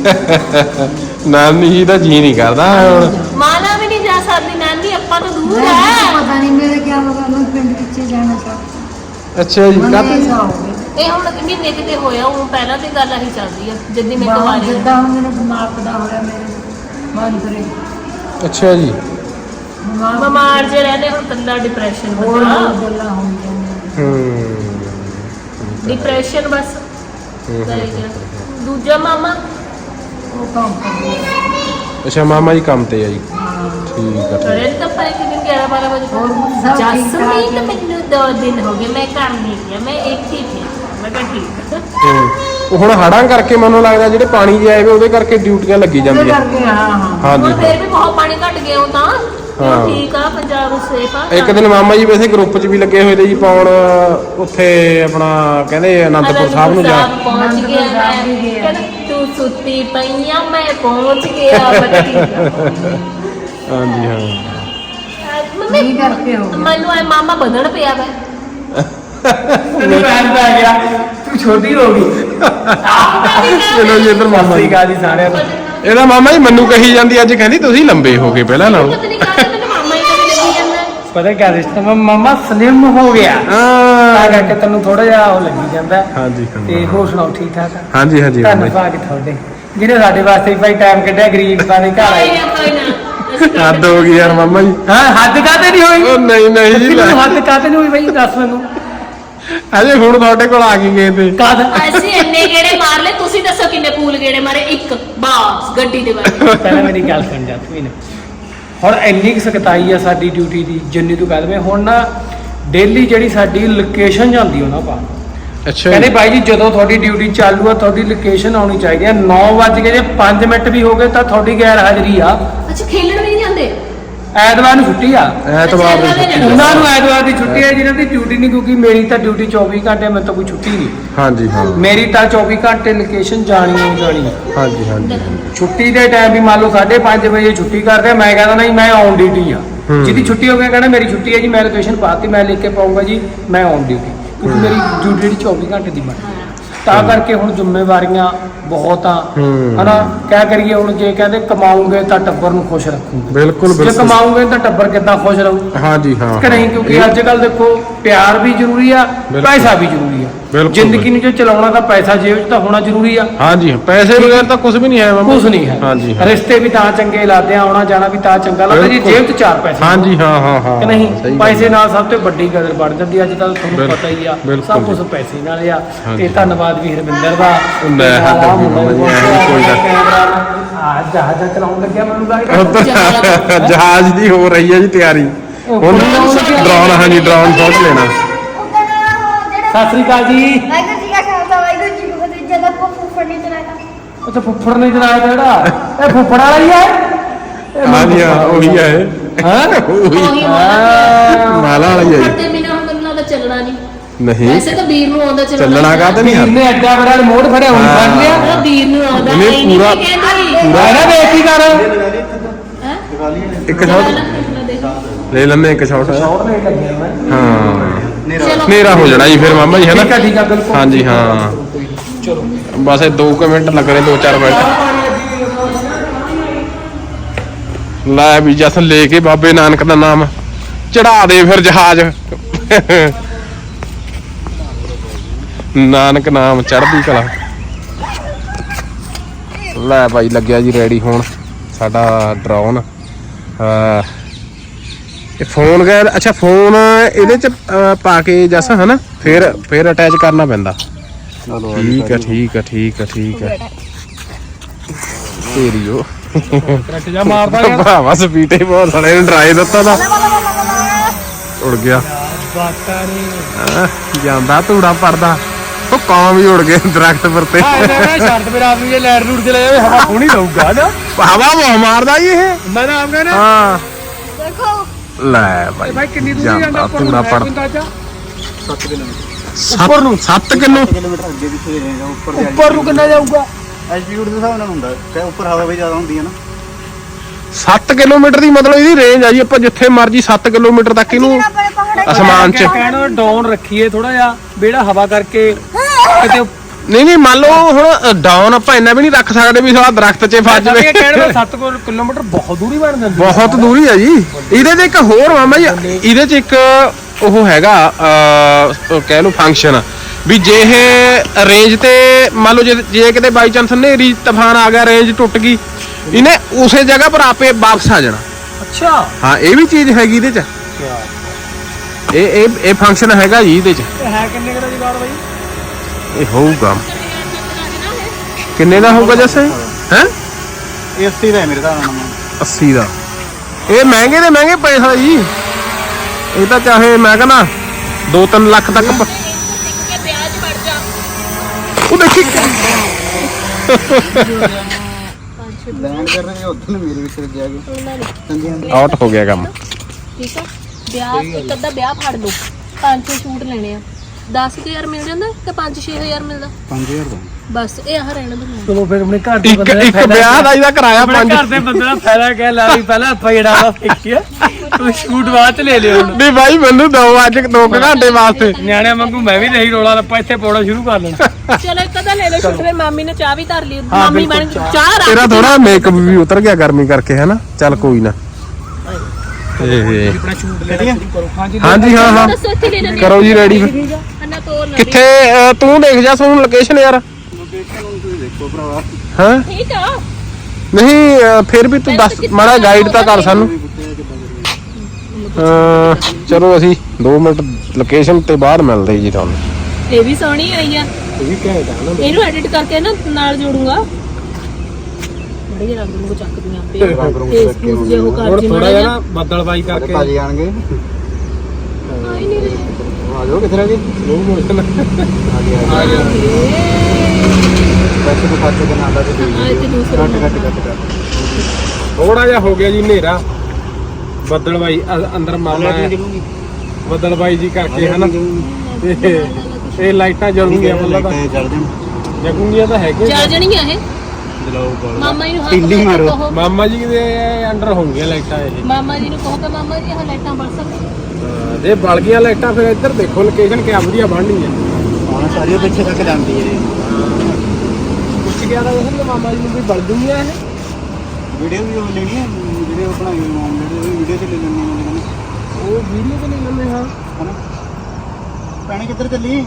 [laughs] ਨਾਨੀ ਜੀ ਦਾ ਜੀ ਨਹੀਂ ਕਰਦਾ ਹੁਣ। ਮਾਲਾ ਵੀ ਨਹੀਂ ਜਾ ਸਕਦੀ ਨਾਨੀ ਆਪਾਂ ਤੋਂ ਦੂਰ ਮੈਨੂੰ ਹੈ। ਪਤਾ ਨਹੀਂ ਮੇਰੇ ਕੀ ਹੋਗਾ ਮੈਂ ਪਿੰਡ ਪਿੱਛੇ ਜਾਣਾ ਚਾਹੁੰਦਾ। ਅੱਛਾ ਜੀ ਮੈਨੂੰ ਕਾਹਤੇ? ਇਹ ਹੁਣ ਮਹੀਨੇ ਕਿਤੇ ਹੋਇਆ ਉਹ ਪਹਿਲਾਂ ਤੇ ਗੱਲ ਆਹੀ ਚੱਲਦੀ ਆ ਜਦ ਮੈਂ ਆ ਜਿੱਦਾਂ ਹੁਣ ਮੈਨੂੰ ਦਿਮਾਗ ਦਾ ਹੋਇਆ ਮੇਰੇ ਮਨ ਕਰੇ ਅੱਛਾ ਜੀ। ਦਿਮਾਗ ਬਿਮਾਰ ਜੇ ਰਹਿੰਦੇ ਹੁਣ ਕੱਲਾ ਡਿਪਰੈਸ਼ਨ ਹੋਰ ਹੁੰਦਾ ਹੋਰ ਗੱਲਾਂ ਹੋਈ ਜਾਂਦੀਆਂ ਹੂੰ। ਡਿਪਰੈਸ਼ਨ ਬਸ। ਹੂੰ, ਕਰੇ ਗਿਆ ਦੂਜਾ ਮਾਮਾ? ਉਹ ਕੰਮ ਕਰਦੇ ਅੱਛਾ ਮਾਮਾ ਜੀ ਕੰਮ ਤੇ ਆ ਜੀ। ਹਾਂ। ਠੀਕ ਆ ਠੀਕ ਤਾਂ ਪਰ ਕਿ ਦਿਨ 11 12 ਵਜੇ ਹੋਰ ਸਭ ਠੀਕ ਠਾਕ ਜਸਮੀਨ ਹੈ। ਮੈਨੂੰ ਦੋ ਦਿਨ ਹੋ ਗਏ ਮੈਂ ਕੰਮ ਨਹੀਂ ਕੀਤਾ ਮੈਂ ਇੱਕ ਹੀ ਥੀ ਮੈਂ ਕਿਹਾ ਠੀਕ ਆ। ਹੂੰ। ਉਹ ਹੁਣ ਹੜਾਂ ਕਰਕੇ ਮੈਨੂੰ ਲੱਗਦਾ ਜਿਹੜੇ ਪਾਣੀ ਜੇ ਆਏ ਵੇ ਉਹਦੇ ਕਰਕੇ ਡਿਊਟੀਆਂ ਲੱਗੀ ਉਹਦੇ ਜਾਂਦੀਆਂ। ਕਰਕੇ ਹਾਂ ਹਾਂ। ਹਾਂਜੀ ਹੁਣ ਫੇਰ ਵੀ ਬਹੁਤ ਪਾਣੀ ਘਟ ਗਿਆ ਉਹ ਤਾਂ। ਹਾਂ। ਹੁਣ ਠੀਕ ਆ ਪੰਜਾਬ ਸੇਫ ਆ ਇੱਕ ਦਿਨ ਮਾਮਾ ਜੀ ਵੈਸੇ ਗਰੁੱਪ 'ਚ ਵੀ ਲੱਗੇ ਹੋਏ ਤੇ ਜੀ ਪਾਉਣ ਉੱਥੇ ਆਪਣਾ ਕਹਿੰਦੇ ਅਨੰਦਪੁਰ ਸਾਹਿਬ ਨੂੰ ਜਾ ਸਾਹਿਬ ਪਹੁੰਚ ਗਿਆ ਅਨੰਦਪੁਰ ਸਾਹਿਬ ਵੀ ਮੈਂ ਗਿਆ। ਕਹਿੰਦਾ ਤੂੰ ਸੁੱਤੀ ਪਈਆਂ ਮੈਂ ਪਹੁੰਚ ਗਿਆ ਮੈਂ ਕਿਹਾ ਠੀਕ ਆ। ਹਾਂਜੀ ਹਾਂ ਅਹ ਮੰਮੀ ਕੀ ਕਰਕੇ ਹੋ ਗਿਆ? ਮੈਨੂੰ ਐ ਮਾਮਾ ਬਦਣ ਪਿਆ ਵਾ ਤੈਨੂੰ ਪੈਰ ਪੈ ਗਿਆ ਤੂੰ ਛੋਟੀ ਹੋ ਗਈ ਚਲੋ ਜੀ ਇੱਧਰ ਮਾਮਾ ਜੀ ਜੀ ਸਾਰਿਆਂ ਨੂੰ ਇਹਦਾ ਮਾਮਾ ਜੀ ਮੈਨੂੰ ਕਹੀ ਜਾਂਦੀ ਅੱਜ ਕਹਿੰਦੀ ਤੁਸੀਂ ਲੰਬੇ ਹੋ ਗਏ ਪਹਿਲਾਂ ਨਾਲੋਂ। ਪਤਾ ਨਹੀਂ ਕਾਹਦਾ ਮੈਨੂੰ ਮਾਮਾ ਹੀ ਕਦੇ ਲੱਗੀ ਜਾਂਦਾ ਪਤਾ ਕਿਆ ਰਿਸ਼ਤਾ ਮਮਾ ਸਲਿਮ ਹੋ ਗਿਆ। ਤਾਂ ਹਾਂ ਕਰਕੇ ਤੈਨੂੰ ਥੋੜਾ ਜਿਹਾ ਉਹ ਲੱਗੀ ਜਾਂਦਾ। ਹਾਂਜੀ ਤੇ ਹੋਰ ਸੁਣਾਓ ਠੀਕ ਠਾਕ? ਆ ਹਾਂਜੀ ਹਾਂਜੀ ਮਾਮਾ ਧੰਨਵਾਦ ਤੁਹਾਡੇ। ਜਿਹਨੇ ਸਾਡੇ ਵਾਸਤੇ ਭਾਈ ਟਾਈਮ ਕੱਢਿਆ ਗਰੀਬ ਬਾਰੇ ਘਰ ਕੋਈ ਆਏ ਨਾ ਕੋਈ ਨਾ। ਅਸੀਂ ਜੀ ਹੱਦ ਹੋ ਗਈ ਯਾਰ ਮਾਮਾ ਜੀ। ਹਾਂ ਹੱਦ ਕਾਤੇ ਨਹੀਂ ਹੋਈ? ਉਹ ਨਹੀਂ ਨਹੀਂ ਜੀ ਲੈ। ਹੱਦ ਕਾਤੇ ਨਹੀਂ ਹੋਈ ਭਾਈ ਦੱਸ ਮੈਨੂੰ। ਅਜੇ ਹੁਣ ਤੁਹਾਡੇ ਕੋਲ ਆ ਕੇ ਗਏ ਤੇ ਕਾਦ? ਅਸੀਂ ਇੰਨੇ ਗੇੜੇ ਮਾਰ ਲਏ ਤੁਸੀਂ ਦੱਸੋ ਕਿੰਨੇ ਪੂਲ ਗੇੜੇ ਮਾਰੇ? ਇੱਕ ਬਾਸ ਗੱਡੀ ਦੇ ਬਾਰੇ ਪਹਿਲਾਂ ਮੇਰੀ ਗੱਲ ਸੁਣ ਜਾ ਤੂੰ ਇਹਨੇ ਹੁਣ ਇੰਨੀ ਕੁ ਸਖਤਾਈ ਆ ਸਾਡੀ ਡਿਊਟੀ ਦੀ ਜਿੰਨੀ ਤੂੰ ਕਹਿ ਦਵੇਂ ਹੁਣ ਨਾ ਡੇਲੀ ਜਿਹੜੀ ਸਾਡੀ ਲੋਕੇਸ਼ਨ ਜਾਂਦੀ ਉਹਨਾਂ ਪਾ ਅੱਛਾ ਕਹਿੰਦੇ ਭਾਈ ਜੀ ਜਦੋਂ ਤੁਹਾਡੀ ਡਿਊਟੀ ਚਾਲੂ ਆ ਤੁਹਾਡੀ ਲੋਕੇਸ਼ਨ ਆਉਣੀ ਚਾਹੀਦੀ ਆ। 9 ਵਜੇ ਜੇ 5 ਮਿੰਟ ਵੀ ਹੋ ਗਏ ਤਾਂ ਤੁਹਾਡੀ ਗੈਰ ਹਾਜ਼ਰੀ ਆ। ਅੱਛਾ ਖੇਲਣ ਵੀ ਐਤਵਾਰ ਨੂੰ ਛੁੱਟੀ ਆ। ਐਤਵਾਰ ਨੂੰ ਛੁੱਟੀ ਉਹਨਾਂ ਨੂੰ ਐਤਵਾਰ ਦੀ ਛੁੱਟੀ ਹੈ ਜਿਨ੍ਹਾਂ ਦੀ ਡਿਊਟੀ ਨਹੀਂ ਕਿਉਂਕਿ ਮੇਰੀ ਤਾਂ ਡਿਊਟੀ 24 ਘੰਟੇ ਮੈਨੂੰ ਤਾਂ ਕੋਈ ਛੁੱਟੀ ਨਹੀਂ। ਹਾਂਜੀ ਹਾਂ। ਮੇਰੀ ਤਾਂ 24 ਘੰਟੇ ਲੋਕੇਸ਼ਨ ਜਾਣੀ ਹੋ ਜਾਣੀ। ਹੈ। ਹਾਂਜੀ ਹਾਂਜੀ। ਛੁੱਟੀ ਦੇ ਟਾਈਮ ਵੀ ਮੰਨ ਲਓ 5:30 ਵਜੇ ਛੁੱਟੀ ਕਰਦੇ ਆ, ਮੈਂ ਕਹਿੰਦਾ ਨਹੀਂ ਮੈਂ ਔਨ ਡਿਊਟੀ ਆ। ਹੂੰ। ਜਿਹਦੀ ਛੁੱਟੀ ਹੋ ਗਈ ਕਹਿੰਦਾ ਮੇਰੀ ਛੁੱਟੀ ਹੈ ਜੀ ਮੈਂ ਲੋਕੇਸ਼ਨ ਪਾਤੀ ਮੈਂ ਲਿਖ ਕੇ ਪਾਉਂਗਾ ਜੀ ਮੈਂ ਔਨ ਡਿਊਟੀ ਕਿਉਂਕਿ ਮੇਰੀ ਡਿਊਟੀ ਜਿਹੜੀ 24 ਘੰਟੇ ਦੀ ਬਣੀ ਤਾਂ ਕਰਕੇ ਹੁਣ ਜ਼ਿੰਮੇਵਾਰੀਆਂ ਬਹੁਤ ਆ ਹੂੰ। ਹਨਾ ਕਿਆ ਕਰੀਏ ਹੁਣ ਜੇ ਕਹਿੰਦੇ ਕਮਾਉਂਗੇ ਤਾਂ ਟੱਬਰ ਨੂੰ ਖੁਸ਼ ਰੱਖੂਗੇ ਬਿਲਕੁਲ ਜੇ ਬਿਲਕੁਲ ਕਮਾਉਂਗੇ ਤਾਂ ਟੱਬਰ ਕਿੱਦਾਂ ਖੁਸ਼ ਰਹੂ ਹਾਂਜੀ ਹਾਂ ਕਿ ਨਹੀਂ ਕਿਉਂਕਿ ਇਹ- ਅੱਜ ਕੱਲ ਦੇਖੋ ਪਿਆਰ ਵੀ ਜ਼ਰੂਰੀ ਆ ਬਿਲਕੁਲ। ਪੈਸਾ ਵੀ ਜ਼ਰੂਰੀ ਆ ਬਿਲਕੁਲ। ਜ਼ਿੰਦਗੀ ਨੂੰ ਜੇ ਚਲਾਉਣਾ ਤਾਂ ਪੈਸਾ ਜੇਬ 'ਚ ਤਾਂ ਹੋਣਾ ਜ਼ਰੂਰੀ ਆ ਹਾਂਜੀ ਪੈਸੇ ਬਗੈਰ ਤਾਂ ਕੁਝ ਵੀ ਨਹੀਂ ਹੈ ਮਾਮਾ ਕੁਝ ਨਹੀਂ ਹੈ ਹਾਂਜੀ ਹਾਂ ਰਿਸ਼ਤੇ ਵੀ ਤਾਂ ਚੰਗੇ ਲੱਗਦੇ ਆ ਆਉਣਾ ਜਾਣਾ ਵੀ ਤਾਂ ਚੰਗਾ ਲੱਗਦਾ ਜੀ ਬਿਲਕੁਲ। ਜੇਬ 'ਚ ਚਾਰ ਪੈਸੇ ਹਾਂਜੀ ਹਾਂ ਹਾਂ ਹਾਂ ਕਿ ਨਹੀਂ ਪੈਸੇ ਹੈ। ਨਾਲ ਸਭ ਤੋਂ ਵੱਡੀ ਕਦਰ ਬਣ ਜਾਂਦੀ ਆ, ਅੱਜ ਕੱਲ ਤੁਹਾਨੂੰ ਬਿਲਕੁਲ। ਪਤਾ ਹੀ ਆ ਬਿਲਕੁਲ ਸਭ ਕੁਝ ਜੀ। ਪੈਸੇ ਨਾਲ ਆ ਹਾਂਜੀ। ਤੇ ਧੰਨਵਾਦ ਵੀ ਹਰਵਿੰਦਰ ਦਾ ਲੈ, ਹੋ ਗਈ ਮਾਮਾ ਜੀ, ਐਵੇਂ ਨੀ ਕੋਈ ਗੱਲ। ਆ ਜਹਾਜ਼ ਚਲਾਉਣ ਲੱਗਿਆ ਮੈਨੂੰ ਲੱਗਦਾ ਉੱਧਰ [laughs] ਜਹਾਜ਼ ਦੀ ਹੋ ਰਹੀ ਹੈ ਜੀ ਤਿਆਰੀ। ਹੁਣ ਡਰੋਨ ਹਾਂਜੀ ਡਰੋਨ ਸ਼ਾਟ ਲੈਣਾ ਸਤਿ ਸ੍ਰੀ ਅਕਾਲ ਜੀ। ਵਾਹਿਗੁਰੂ ਜੀ ਕਾ ਖਾਲਸਾ ਵਾਹਿਗੁਰੂ ਜੀ ਕੀ ਫਤਿਹ। ਜਦ ਆਪਾਂ ਫੁੱਫੜ ਨੇ ਚਲਾਇਆ। ਉੱਥੇ ਫੁੱਫੜ ਨੇ ਚਲਾਇਆ ਜਿਹੜਾ ਇਹ ਫੁੱਫੜ ਵਾਲਾ ਹੀ ਹੈ? ਹਾਂਜੀ ਹਾਂ ਉਹੀ ਹੈ। ਹਾਂ। ਉਹੀ। ਉਹੀ ਹਾਂ। ਮਾਲਾ ਵਾਲੀ ਹੈ ਜੀ। ਤੇ ਮੈਨੂੰ ਹੁਣ ਮੈਨੂੰ ਲੱਗਦਾ ਚੱਲਣਾ ਨਹੀਂ। ਨਹੀਂ। ਵੈਸੇ ਤਾਂ ਵੀਰ ਨੂੰ ਆਉਂਦਾ ਚੱਲਣਾ ਚੱਲਣਾ ਕਾ ਤੇ ਨਹੀਂ ਵੀਰ ਨੇ ਐਡਾ ਬੜਾ ਰਿਮੋਟ ਫੜਿਆ ਹੁਣ ਫੜ ਲਿਆ। ਉਹ ਵੀਰ ਨੂੰ ਆਉਂਦਾ ਨਹੀਂ ਨਹੀਂ ਪੂਰਾ- ਕਹਿੰਦੀ। ਮੈਂ ਨਾ ਬੇਇੱਜ਼ਤੀ ਕਰ ਹੈ? ਇੱਕ ਸ਼ਾਟ ਲੈ ਲੈਣੇ ਇੱਕ ਸ਼ਾਟ ਸ਼ੌਟ ਨਹੀਂ ਲੱਗਿਆ ਮੈਂ। ਹਾਂ। ਚਲੋ। ਹਨੇਰਾ ਹੋ ਜਾਣਾ ਜੀ ਫਿਰ ਮਾਮਾ ਜੀ ਹੈ ਠੀਕ ਆ ਠੀਕ ਆ ਬਿਲਕੁਲ। ਹਾਂਜੀ ਹਾਂ। ਚਲੋ। ਬਸ ਇਹ 2 ਮਿੰਟ ਲੱਗਣੇ 2-4 ਮਿੰਟ। ਲੈ ਵੀ ਜਸਨ ਲੈ ਕੇ ਬਾਬੇ ਨਾਨਕ ਦਾ ਨਾਮ ਚੜਾ ਦੇ ਫਿਰ ਜਹਾਜ਼। ਨਾਨਕ ਨਾਮ ਚੜ੍ਹਦੀ ਕਲਾ। ਲੈ ਭਾਈ ਲੱਗਿਆ ਜੀ ਰੈਡੀ ਹੋਣ ਸਾਡਾ ਡਰੋਨ ਇਹ ਫੋਨ ਗੈਰ ਅੱਛਾ ਫੋਨ ਇਹਦੇ ਚ ਪਾ ਕੇ ਜਸ ਹਨਾ? ਫਿਰ ਫਿਰ ਅਟੈਚ ਕਰਨਾ ਪੈਂਦਾ। ਠੀਕ ਹੈ ਠੀਕ ਹੈ ਠੀਕ ਹੈ ਠੀਕ ਹੈ ਤੇਰੀਓ ਕਰੰਟ ਜਾ ਮਾਰਦਾ ਯਾਰ ਭਰਾਵਾ ਸਪੀਟੇ ਬਹੁਤ ਸੜੇ ਨੇ ਡਰਾਈ ਦਿੱਤਾ ਦਾ ਉੜ ਗਿਆ। ਬਾਤਾਂ ਨੇ। ਹੈਂ, ਜਾਂਦਾ ਧੂੜਾ ਪੜਦਾ ਉਹ ਕਾਂ ਵੀ ਉੜ ਗਏ ਦਰਖਤ ਪਰ ਤੇ। ਇਹਦਾ ਨਾ ਸ਼ਰਤ ਮੇਰਾ ਆਪ ਨੂੰ ਜੇ ਲੈਟ ਰੂਟ ਚਲੇ ਜਾਵੇ ਹਵਾ ਸੋਹਣੀ ਰਹੂਗਾ ਨਾ। ਹਵਾ ਬਹੁਤ ਮਾਰਦਾ ਜੀ ਇਹ। ਮੈਂ ਨਾ ਆਪ ਕਹਿੰਦਾ। ਹਾਂ। ਦੇਖੋ। ਲੈ ਭਾਈ ਭਾਈ ਕਿੰਨੀ ਦੂਰੀ ਜਾਂਦਾ ਧੂੜਾ ਨੂੰ ਪੜ। ਅੰਦਾਜ਼ਾ? ਉੱਪਰ ਨੂੰ? 7 ਕਿਲੋ ਕਿਲੋਮੀਟਰ ਅੱਗੇ ਪਿੱਛੇ ਰਹੇਗਾ ਉੱਪਰ ਉੱਪਰ ਨੂੰ ਕਿੰਨਾ ਜਾਊਗਾ? ਐਲਟੀਟਿਊਡ ਦੇ ਹਿਸਾਬ ਨਾਲ ਹੁੰਦਾ ਕਿ ਉੱਪਰ ਹਵਾ ਵੀ ਜ਼ਿਆਦਾ ਹੁੰਦੀ ਹੈ ਨਾ। 7 ਕਿਲੋਮੀਟਰ ਦੀ ਮਤਲਬ ਇਹਦੀ ਰੇਂਜ ਆ ਜੀ ਆਪਾਂ ਜਿੱਥੇ ਮਰਜ਼ੀ 7 ਕਿਲੋਮੀਟਰ ਤੱਕ ਇਹਨੂੰ ਅਸਮਾਨ 'ਚ। ਕਹਿਣਾ ਡਾਊਨ ਰੱਖੀਏ ਥੋੜਾ ਜਿਹਾ ਬੇੜਾ ਹਵਾ ਕਰਕੇ ਕਿਤੇ ਨਹੀਂ ਨਹੀਂ ਮੰਨ ਲਓ ਹੁਣ ਡਾਊਨ ਆਪਾਂ ਇੰਨਾ ਵੀ ਨਹੀਂ ਰੱਖ ਸਕਦੇ ਵੀ ਸਾਲਾ ਦਰਖਤ 'ਚ ਫਸ ਜਾਵੇ। ਕਹਿਣਾ 7 ਕਿਲੋਮੀਟਰ ਬਹੁਤ ਦੂਰੀ ਬਣ ਜਾਂਦੀ ਬਹੁਤ ਦੂਰੀ ਆ ਜੀ। ਇਹਦੇ 'ਚ ਇੱਕ ਹੋਰ ਮਾਮਾ ਜੀ ਇਹਦੇ 'ਚ ਇੱਕ ਉਹ ਹੈਗਾ ਕਹਿ ਲਓ ਫੰਕਸ਼ਨ ਵੀ ਜੇ ਇਹ ਰੇਂਜ ਤੇ ਮੰਨ ਲਓ ਜੇ ਜੇ ਕਿਤੇ ਬਾਈ ਚਾਂਸ ਹਨੇਰੀ ਤੂਫਾਨ ਆ ਗਿਆ ਰੇਂਜ ਟੁੱਟ ਗਈ ਇਹਨੇ ਉਸੇ ਜਗ੍ਹਾ ਪਰ ਆਪੇ ਵਾਪਸ ਆ ਜਾਣਾ। ਅੱਛਾ। ਹਾਂ ਇਹ ਵੀ ਚੀਜ਼ ਹੈਗੀ ਇਹਦੇ 'ਚ। ਇਹ ਇਹ ਇਹ ਫੰਕਸ਼ਨ ਹੈਗਾ ਜੀ ਇਹਦੇ 'ਚ। ਇਹ ਹੈ ਕਿੰਨੇ ਕਿਲੋ ਦੀ ਬਾਤ ਬਾਈ? ਇਹ ਹੋਊਗਾ। ਕਿੰਨੇ ਦਾ ਹੋਊਗਾ ਜੈਸੇ ਹੈ? ਇਹ 80 ਦਾ ਹੈ ਮੇਰੇ ਹਿਸਾਬ ਨਾਲ। 80 ਦਾ। ਇਹ ਮਹਿੰਗੇ ਦੇ ਮਹਿੰਗੇ ਪੈਸਾ ਜੀ। ਇਹ ਤਾਂ ਚਾਹੇ ਮੈਂ ਕਹਿੰਦਾ 2-3 ਲੱਖ ਤੱਕ ਪ- ਉਹ ਦੇਖੀ ਲੈਂਡ ਕਰ ਰਹੇ ਉਦੋਂ ਮੇਰੇ ਵਿੱਚ ਜਾ ਕੇ? ਹਾਂਜੀ ਹਾਂਜੀ। ਆਊਟ ਹੋ ਗਿਆ ਕੰਮ। ਠੀਕ ਆ? ਵਿਆਹ ਇੱਕ ਅੱਧਾ ਵਿਆਹ ਫੜ ਲਓ। ਪੰਜ ਛੇ ਸੂਟ ਲੈਣੇ ਆ। 10000 ਮਿਲ ਜਾਂਦਾ ਕਿ 5-6000 ਮਿਲਦਾ? 5000 ਦਾ। ਬਸ ਇਹ ਆਹ ਰਹਿਣਾ ਤੁਹਾਨੂੰ ਚਲੋ ਫਿਰ ਆਪਣੇ ਘਰ ਦੇ ਇੱਕ ਬੰਦੇ ਇੱਕ ਵਿਆਹ ਦਾ ਇਹਦਾ ਕਿਰਾਇਆ ਆਪਣੇ ਪੰਜ ਘਰ ਦੇ ਬੰਦੇ ਦਾ ਫਾਇਦਾ ਕਹਿ ਲਾ ਵੀ ਪਹਿਲਾਂ ਤੂੰ ਸ਼ੂਟ ਬਾਅਦ ਚ ਲੈ ਲਿਓ ਨਹੀਂ ਭਾਈ ਮੈਨੂੰ ਦੋ ਅੱਜ ਦੋ ਕੁ ਘੰਟੇ ਵਾਸਤੇ। ਨਿਆਣਿਆਂ ਵਾਂਗੂ ਮੈਂ ਵੀ ਨਹੀਂ ਰੋਲਾ ਰੱਪਾ ਇੱਥੇ ਪੌੜਾ ਸ਼ੁਰੂ ਕਰ ਲੈਣਾ। ਚਲੋ ਇੱਕ ਅੱਧਾ ਲੈ ਲਓ ਸੂਟ ਫਿਰ ਮਾਮੀ ਨੇ ਚਾਹ ਵੀ ਧਰ ਲਈ ਮਾਮੀ ਬਣ ਚਾਹ। ਰੱਖ ਤੇਰਾ ਥੋੜਾ ਮੇਕਅਪ ਵੀ ਉਤਰ ਗਿਆ ਗਰਮੀ ਕਰਕੇ ਹੈ ਨਾ ਚੱਲ ਕੋਈ ਨਾ। ਇਹ ਆਪਣਾ ਸ਼ੂਟ ਲੈਣਾ ਸ਼ੁਰੂ ਕਰੋ। ਹਾਂਜੀ ਹਾਂਜੀ ਹਾਂ ਹਾਂ। ਦੱਸੋ ਇੱਥੇ ਲੈ ਲੈਣੇ ਕਰੋ ਜੀ ਰੈਡੀ ਅੰਨਾ ਤੋਰ ਨਾ ਕਿੱਥੇ ਅਹ, ਤੂੰ ਦੇਖ ਜਾ ਸਾਨੂੰ ਲੋਕੇਸ਼ਨ ਯਾਰ। ਲੋਕੇਸ਼ਨ ਨੂੰ ਤੁਸੀਂ ਦੇਖੋ ਭਰਾਵਾ। ਹਾਂ? ਠੀਕ ਆ। ਨਹੀਂ ਅਹ, ਫਿਰ ਵੀ ਤੂੰ ਦੱਸ ਮਾੜਾ ਗਾਈਡ ਤਾਂ ਕਰ ਸਾਨੂੰ। ਚਲੋ ਅਸੀਂ 2 ਮਿੰਟ ਲੋਕੇਸ਼ਨ ਤੇ ਬਾਅਦ ਮਿਲਦੇ ਜੀ ਤੁਹਾਨੂੰ। ਇਹ ਵੀ ਸੋਹਣੀ ਆਈ ਆ। ਇਹਨੂੰ ਐਡਿਟ ਕਰਕੇ ਨਾ ਨਾਲ ਜੋੜੂੰਗਾ। ਬੜੇ ਰੰਗ ਨੂੰ ਚੱਕਦੀਆਂ ਆਪੇ ਫੇਸਬੁੱਕ ਜੇ ਉਹ ਕਰ ਥੋੜਾ ਜਿਹਾ ਨਾ। ਬੱਦਲਬਾਈ ਕਰਕੇ। ਭਾਜੀ ਆਣਗੇ। ਆਈ ਨਹੀਂ ਰਹੇ ਆ ਜਾਓ ਕਿੱਥੇ ਰਹਿ ਗਏ? ਸਲੋ ਮੋਸ਼ਨ ਆ ਗਿਆ ਆ ਗਿਆ ਵੈਸੇ ਤਾਂ ਫਾਟੇ ਦੇ ਨਾਲ ਦਾ ਤੇ ਆ ਇੱਥੇ ਦੂਸਰਾ ਕੱਟ ਕੱਟ ਕੱਟ ਕੱਟ ਥੋੜਾ ਜਿਹਾ ਹੋ ਗਿਆ ਜੀ ਹਨੇਰਾ। ਬੱਦਲ ਬਾਈ ਅ- ਅੰਦਰ ਮਾਮਾ ਹੈ। ਬੱਦਲ ਬਾਈ ਜੀ ਕਰਕੇ ਹਨਾ। ਤੇ ਇਹ ਲਾਈਟਾਂ ਜਲੂਗੀਆਂ ਮਤਲਬ ਤਾਂ ਜਗੂਗੀਆਂ ਤਾਂ ਹੈਗੇ ਜਾ ਜਣੀਆਂ ਇਹ? ਬਾਲ। ਮਾਮਾ ਜੀ ਨੂੰ ਹੱਥ ਟਿੱਲੀ ਲਾ ਕੇ ਮਾਰੋ। ਕਹੋ ਮਾਮਾ ਜੀ ਦੇ ਅੰਡਰ ਹੋਣਗੀਆਂ ਲਾਈਟਾਂ ਇਹ। ਮਾਮਾ ਜੀ ਨੂੰ ਕਹੋ ਕਿ ਮਾਮਾ ਜੀ ਇਹ ਲਾਈਟਾਂ ਬਲ ਸਕਦੀਆਂ ਹਾਂ, ਜੇ ਬਲ ਗਈਆਂ ਲਾਈਟਾਂ ਫਿਰ ਇੱਧਰ ਦੇਖੋ ਲੋਕੇਸ਼ਨ ਕਿਆ ਵਧੀਆ ਬਣਨੀ ਹੈ ਹਾਂ ਸਾਰੀ ਪਿੱਛੇ ਤੱਕ ਜਾਂਦੀ ਹੈ। ਪੁੱਛ ਗਿਆ ਤਾਂ ਉਸ ਮਾਮਾ ਜੀ ਨੂੰ ਵੀ ਬਲ ਦੂੰਗੀਆਂ ਇਹ। ਵੀਡੀਓ ਵੀ ਉਹ ਲੈਣੀ ਹੈ ਵੀਡੀਓ ਬਣਾਈ ਹੋਈ ਮਾਮਲੇ ਦੀ ਵੀਡੀਓ ਤੇ ਲੈ ਲੈਣੀ ਹੈ ਉਹ ਵੀਡੀਓ ਤੇ ਨਹੀਂ ਲੈਂਦੇ ਹਾਂ। ਹਨਾ? ਭੈਣੇ ਕਿੱਧਰ ਚੱਲੀ?